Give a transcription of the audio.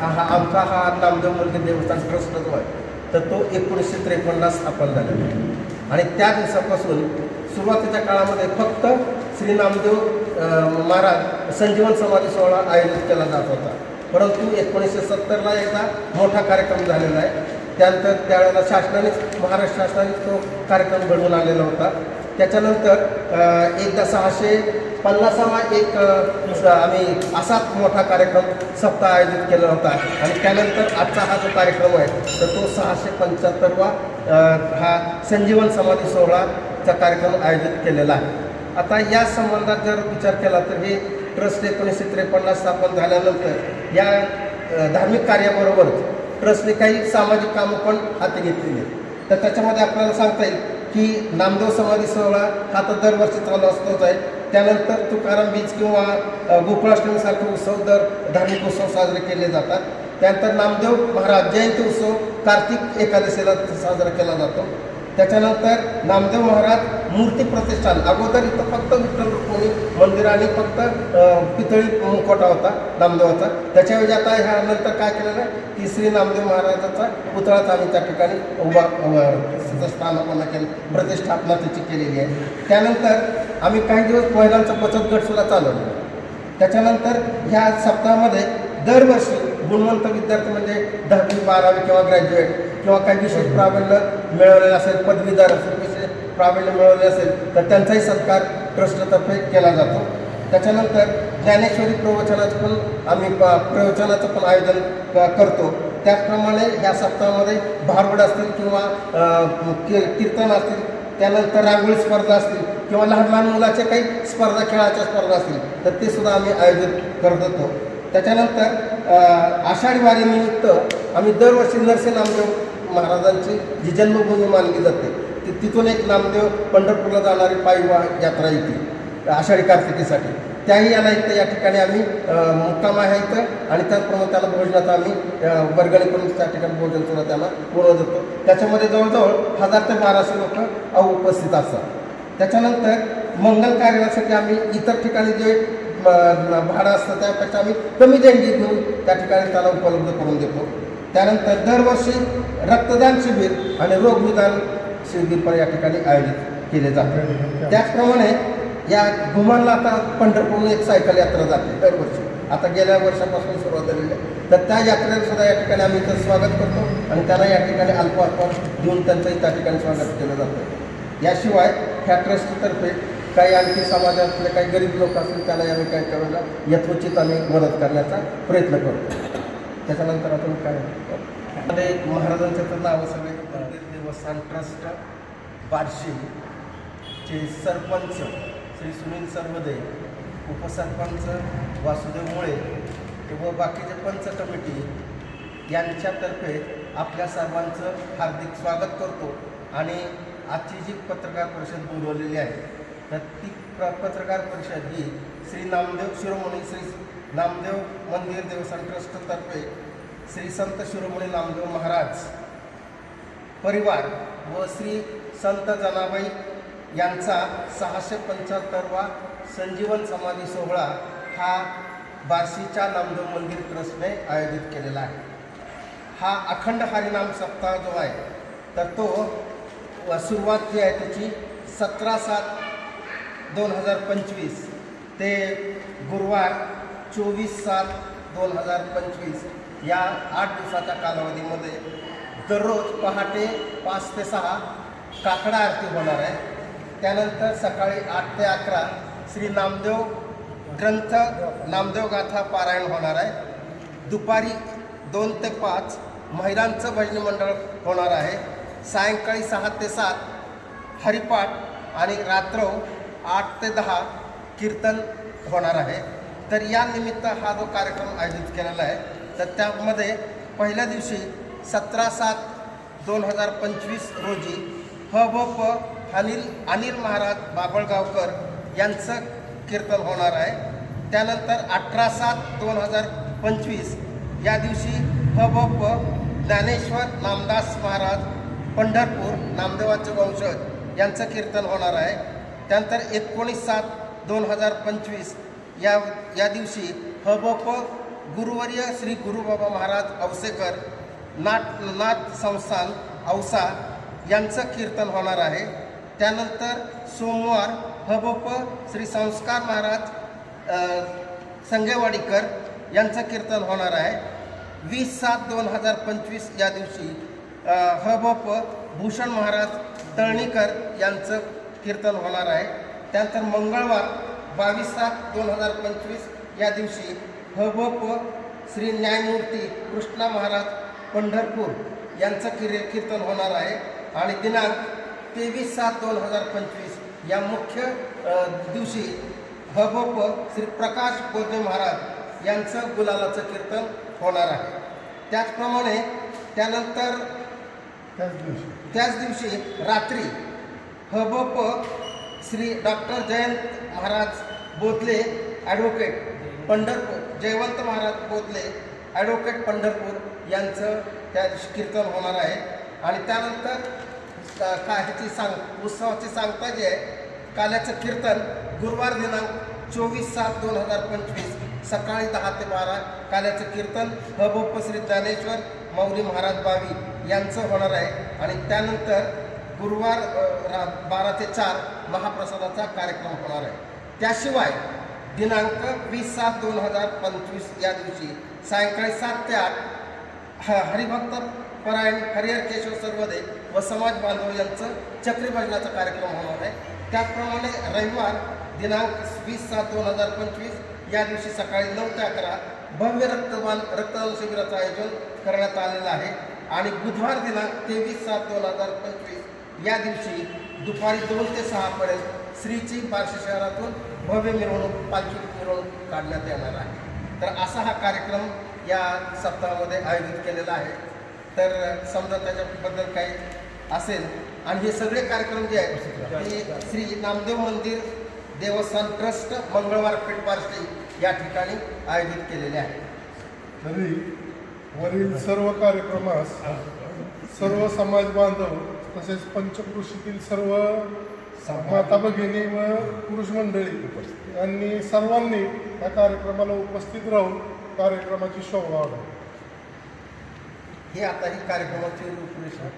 हा आमचा हा नामदेव देवस्थान ट्रस्ट जो आहे तर तो एकोणीसशे त्रेपन्नला स्थापन झालेला आहे. आणि त्या दिवसापासून सुरुवातीच्या काळामध्ये फक्त श्री नामदेव महाराज संजीवन समाधी सोहळा आयोजित केला जात होता. परंतु एकोणीसशे सत्तरला एकदा मोठा कार्यक्रम झालेला आहे. त्यानंतर त्यावेळेला शासनानेच महाराष्ट्र शासनाने तो कार्यक्रम घडवून आलेला होता. त्याच्यानंतर एकदा सहाशे पन्नासावा एक आम्ही असाच मोठा कार्यक्रम सप्ताह आयोजित केला होता. आणि त्यानंतर आजचा हा जो कार्यक्रम आहे तर तो सहाशे पंच्याहत्तरवा हा संजीवन समाधी सोहळाचा कार्यक्रम आयोजित केलेला आहे. आता या संबंधात जर विचार केला तर हे ट्रस्ट एकोणीसशे त्रेपन्न स्थापन झाल्यानंतर या धार्मिक कार्याबरोबर ट्रस्टने काही सामाजिक कामं पण हाती घेतलेली आहेत. तर त्याच्यामध्ये आपल्याला सांगता येईल की नामदेव समाधी सोहळा हा तर दरवर्षी चालू असतोच आहे. त्यानंतर तुकाराम बीज किंवा गोकुळाष्टमीसारखे उत्सव दर धार्मिक उत्सव साजरे केले जातात. त्यानंतर नामदेव महाराज जयंती उत्सव कार्तिक एकादशीला साजरा केला जातो. त्याच्यानंतर नामदेव महाराज मूर्ती प्रतिष्ठान. अगोदर इथं फक्त विठ्ठल रुक्मिणी मंदिर आणि फक्त पितळी मुखवटा होता नामदेवाचा. त्याच्याऐवजी आता ह्या नंतर काय केलेलं आहे? की श्री नामदेव महाराजाचा पुतळाच आम्ही त्या ठिकाणी उभा अ, स्थापना केली प्रतिष्ठापना त्याची केलेली आहे. त्यानंतर आम्ही काही दिवस महिलांचा बचत गटसुद्धा चालवला. त्याच्यानंतर ह्या सप्ताहामध्ये दरवर्षी गुणवंत विद्यार्थी म्हणजे दहावी बारावी किंवा ग्रॅज्युएट किंवा काही विशेष प्राबल्य मिळवलेलं असेल पदवीधर असेल विशेष प्राबल्य मिळवले असेल तर त्यांचाही सत्कार ट्रस्टतर्फे केला जातो. त्याच्यानंतर ज्ञानेश्वरी प्रवचनाचं पण आम्ही प- प्रवचनाचं पण आयोजन क- करतो. त्याचप्रमाणे ह्या सप्ताहामध्ये भारुड असतील किंवा की कीर्तन असतील त्यानंतर रांगोळी स्पर्धा असतील किंवा लहान लहान मुलाच्या काही स्पर्धा खेळाच्या स्पर्धा असतील तर ते सुद्धा आम्ही आयोजित करत होतो. त्याच्यानंतर आषाढी वारीनिमित्त आम्ही दरवर्षी नरसिंह नामदेव महाराजांची जी जन्मभूमी मानली जाते ती तिथून एक नामदेव पंढरपूरला जाणारी पायी वा यात्रा येते आषाढी कार्तिकीसाठी. त्याही याला इथं या ठिकाणी आम्ही मुक्काम आहे इथं आणि त्याचप्रमाणे त्याला भोजनाचा आम्ही वर्गणी करून त्या ठिकाणी भोजन सुद्धा त्यांना पुरवत देतो त्याच्यामध्ये जवळजवळ हजार ते बाराशे लोक उपस्थित असतात. त्याच्यानंतर मंगल कार्यासाठी आम्ही इतर ठिकाणी जे भाडं असतं त्यापेक्षा आम्ही कमी देणगी घेऊन त्या ठिकाणी त्याला उपलब्ध करून देतो. त्यानंतर दरवर्षी रक्तदान शिबिर आणि रोगनिदान शिबिर पण या ठिकाणी आयोजित केले जाते. त्याचप्रमाणे या घुमानला आता पंढरपूर एक सायकल यात्रा जाते दरवर्षी. आता गेल्या वर्षापासून सुरुवात झालेली आहे. तर त्या यात्रेला सुद्धा या ठिकाणी आम्ही इथं स्वागत करतो आणि त्यांना या ठिकाणी अल्प देऊन त्यांचंही त्या ठिकाणी स्वागत केलं जातं. याशिवाय ह्या ट्रस्टतर्फे काही आणखी समाजातले काही गरीब लोक असतील त्याला आम्ही काय करायला यथोचित आम्ही मदत करण्याचा प्रयत्न करतो. त्याच्यानंतर आपण काय मध्ये महाराजांचं तर नाव सगळे मंदिर देवस्थान ट्रस्ट बार्शीचे सरपंच श्री सुनील सर्वदे उपसरपंच वासुदेव मुळे व बाकीचे पंच कमिटी यांच्यातर्फे आपल्या सर्वांचं हार्दिक स्वागत करतो. आणि आजची जी पत्रकार परिषद बोलवलेली आहे तर ती प्र पत्रकार परिषद ही श्री नामदेव शिरोमणी श्री नामदेव मंदिर देवस्थान ट्रस्टतर्फे श्री संत शिरोमणी नामदेव महाराज परिवार व श्री संत जनाबाई यांचा सहाशे पंच्याहत्तरवा संजीवन समाधी सोहळा हा बार्शीच्या नामदेव मंदिर ट्रस्टने आयोजित केलेला आहे. हा अखंड हरिनाम सप्ताह जो आहे तर तो सुरुवात जी आहे त्याची सतरा सात दोन हजार पंचवीस. ते गुरुवार चोवीस सात दोन हजार पंचवीस या आठ दिवसाच्या कालावधीमध्ये दररोज पहाटे पाच ते सहा काकडा आरती होणार आहे. त्यानंतर सकाळी आठ ते अकरा श्री नामदेव ग्रंथ नामदेव गाथा पारायण होणार आहे. दुपारी दोन ते पाच महिलांचं भजनी मंडळ होणार आहे. सायंकाळी सहा ते सात हरिपाठ आणि रात्र आठ ते दहा कीर्तन होणार आहे. तर या निमित्त हा जो कार्यक्रम आयोजित केलेला आहे तर त्यामध्ये पहिल्या दिवशी सतरा सात दोन हजार पंचवीस रोजी ह व प अनिल अनिल महाराज बाबळगावकर यांचं कीर्तन होणार आहे. त्यानंतर अठरा सात दोन हजार पंचवीस या दिवशी ह बप्प ज्ञानेश्वर नामदास महाराज पंढरपूर नामदेवाचे वंशज यांचं कीर्तन होणार आहे. त्यानंतर एकोणीस सात दोन हजार पंचवीस या या दिवशी हबप गुरुवर्य श्री गुरुबाबा महाराज औसेकर नाट नाथ संस्थान औसा यांचं कीर्तन होणार आहे. त्यानंतर सोमवार हबप श्री संस्कार महाराज संगेवाडीकर यांचं कीर्तन होणार आहे. वीस सात दोन हजार पंचवीस या दिवशी हबोप हबप भूषण महाराज तळणीकर यांचं कीर्तन होणार आहे. त्यानंतर मंगळवार बावीस सात दोन हजार पंचवीस या दिवशी हबप श्री न्यायमूर्ती कृष्णा महाराज पंढरपूर यांचं किर कीर्तन होणार आहे. आणि दिनांक तेवीस सात दोन हजार पंचवीस या मुख्य दिवशी हबप श्री प्रकाश बोधे महाराज यांचं गुलालाचं कीर्तन होणार आहे. त्याचप्रमाणे त्यानंतर त्याच दिवशी. त्याच दिवशी रात्री हबप Shri doctor Jayant Maharaj Bodhale advocate Pandharpur Jayvant Maharaj Bodhale advocate Pandharpur यांचं त्या दिवशी कीर्तन होणार आहे. आणि त्यानंतर का ह्याची सांग उत्सवाची सांगता जी आहे काल्याचं कीर्तन गुरुवार दिनांक चोवीस सात दोन हजार पंचवीस सकाळी दहा ते बारा काल्याचं कीर्तन हबप श्री ज्ञानेश्वर मौली महाराज बावी यांचं होणार आहे. आणि त्यानंतर गुरुवार रा बारा ते चार महाप्रसादाचा कार्यक्रम होणार आहे. त्याशिवाय दिनांक वीस सात दोन हजार पंचवीस या दिवशी सायंकाळी सात ते आठ ह हरिभक्त परायण हरिहर केशव सर्वदे व समाज बांधव यांचं चक्रीभजनाचा कार्यक्रम होणार आहे. त्याचप्रमाणे रविवार दिनांक वीस सात दोन हजार पंचवीस या दिवशी सकाळी नऊ ते अकरा भव्य रक्तदान रक्तदान शिबिराचं आयोजन करण्यात आलेलं आहे. आणि बुधवार दिनांक तेवीस सात दोन हजार पंचवीस या दिवशी दुपारी दोन ते सहापर्यंत श्रीची बार्शी शहरातून भव्य मिरवणूक पालखी मिरवणूक काढण्यात येणार आहे. तर असा हा कार्यक्रम या सप्ताहामध्ये आयोजित केलेला आहे. तर समजा त्याच्याबद्दल काही असेल आणि हे सगळे कार्यक्रम जे आहेत ते श्री नामदेव मंदिर देवस्थान ट्रस्ट मंगळवार पेठ बार्शी या ठिकाणी आयोजित केलेले आहे. तरी वरील सर्व कार्यक्रमास सर्व समाज बांधव तसेच पंचकृषीतील सर्व माता भगिनी व पुरुष मंडळी यांनी सर्वांनी या कार्यक्रमाला उपस्थित राहून कार्यक्रमाची शोभा वाढवली. ही आता ही कार्यक्रमाची रूपरेषा